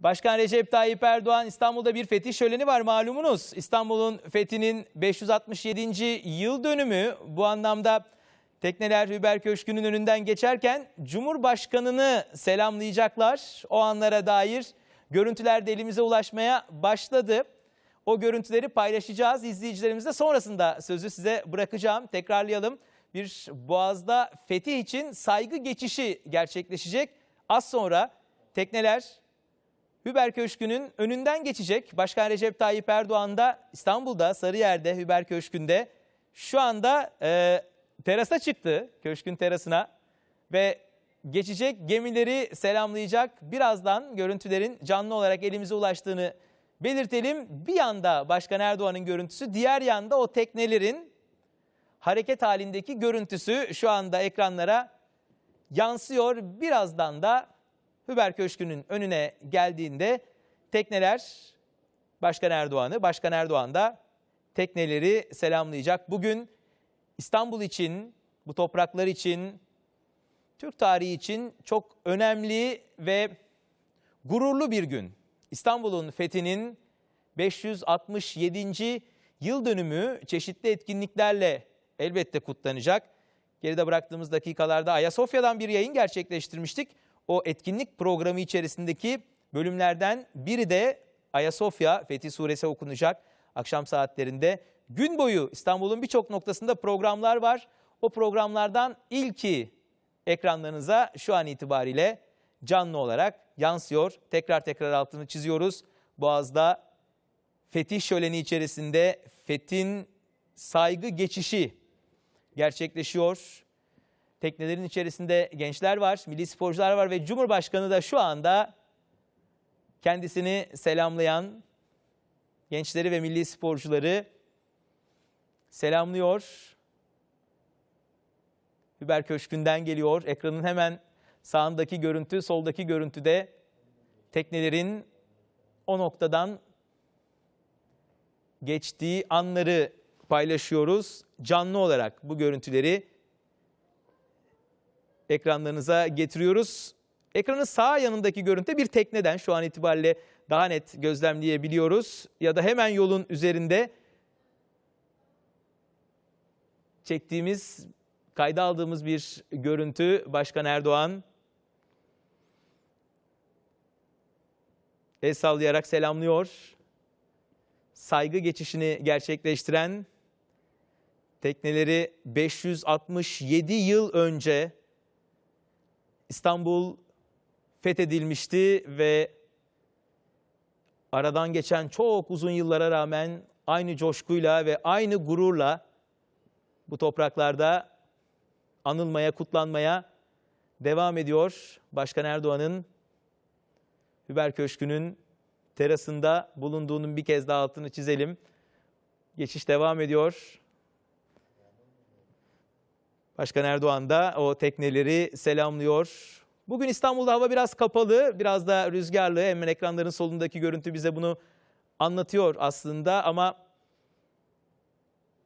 Başkan Recep Tayyip Erdoğan İstanbul'da bir fetih şöleni var malumunuz. İstanbul'un fethinin 567. yıl dönümü bu anlamda tekneler Hüber Köşkü'nün önünden geçerken Cumhurbaşkanı'nı selamlayacaklar. O anlara dair görüntüler de elimize ulaşmaya başladı. O görüntüleri paylaşacağız izleyicilerimizle. Sonrasında sözü size bırakacağım. Tekrarlayalım. Bir Boğaz'da fetih için saygı geçişi gerçekleşecek. Az sonra tekneler Hüber Köşkü'nün önünden geçecek. Başkan Recep Tayyip Erdoğan da İstanbul'da Sarıyer'de Hüber Köşkü'nde şu anda e, terasa çıktı. Köşkün terasına ve geçecek gemileri selamlayacak. Birazdan görüntülerin canlı olarak elimize ulaştığını belirtelim. Bir yanda Başkan Erdoğan'ın görüntüsü, diğer yanda o teknelerin hareket halindeki görüntüsü şu anda ekranlara yansıyor. Birazdan da Hüber Köşkü'nün önüne geldiğinde tekneler Başkan Erdoğan'ı, Başkan Erdoğan da tekneleri selamlayacak. Bugün İstanbul için, bu topraklar için, Türk tarihi için çok önemli ve gururlu bir gün. İstanbul'un fethinin 567. yıl dönümü çeşitli etkinliklerle elbette kutlanacak. Geride bıraktığımız dakikalarda Ayasofya'dan bir yayın gerçekleştirmiştik. O etkinlik programı içerisindeki bölümlerden biri de Ayasofya Fetih Suresi okunacak akşam saatlerinde. Gün boyu İstanbul'un birçok noktasında programlar var. O programlardan ilki ekranlarınıza şu an itibariyle canlı olarak yansıyor. Tekrar tekrar altını çiziyoruz. Boğaz'da fetih şöleni içerisinde Fethin saygı geçişi gerçekleşiyor. Teknelerin içerisinde gençler var, milli sporcular var ve Cumhurbaşkanı da şu anda kendisini selamlayan gençleri ve milli sporcuları selamlıyor. Hüber Köşkü'nden geliyor. Ekranın hemen sağındaki görüntü, soldaki görüntüde teknelerin o noktadan geçtiği anları paylaşıyoruz. Canlı olarak bu görüntüleri ekranlarınıza getiriyoruz. Ekranın sağ yanındaki görüntü bir tekneden şu an itibariyle daha net gözlemleyebiliyoruz. Ya da hemen yolun üzerinde çektiğimiz, kayda aldığımız bir görüntü Başkan Erdoğan el sallayarak selamlıyor. Saygı geçişini gerçekleştiren tekneleri 567 yıl önce İstanbul fethedilmişti ve aradan geçen çok uzun yıllara rağmen aynı coşkuyla ve aynı gururla bu topraklarda anılmaya, kutlanmaya devam ediyor. Başkan Erdoğan'ın Hüber Köşkü'nün terasında bulunduğunun bir kez daha altını çizelim. Geçiş devam ediyor. Başkan Erdoğan da o tekneleri selamlıyor. Bugün İstanbul'da hava biraz kapalı, biraz da rüzgarlı. Hemen ekranların solundaki görüntü bize bunu anlatıyor aslında ama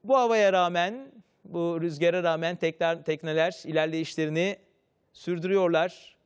bu havaya rağmen, bu rüzgara rağmen tekrar, tekneler ilerleyişlerini sürdürüyorlar.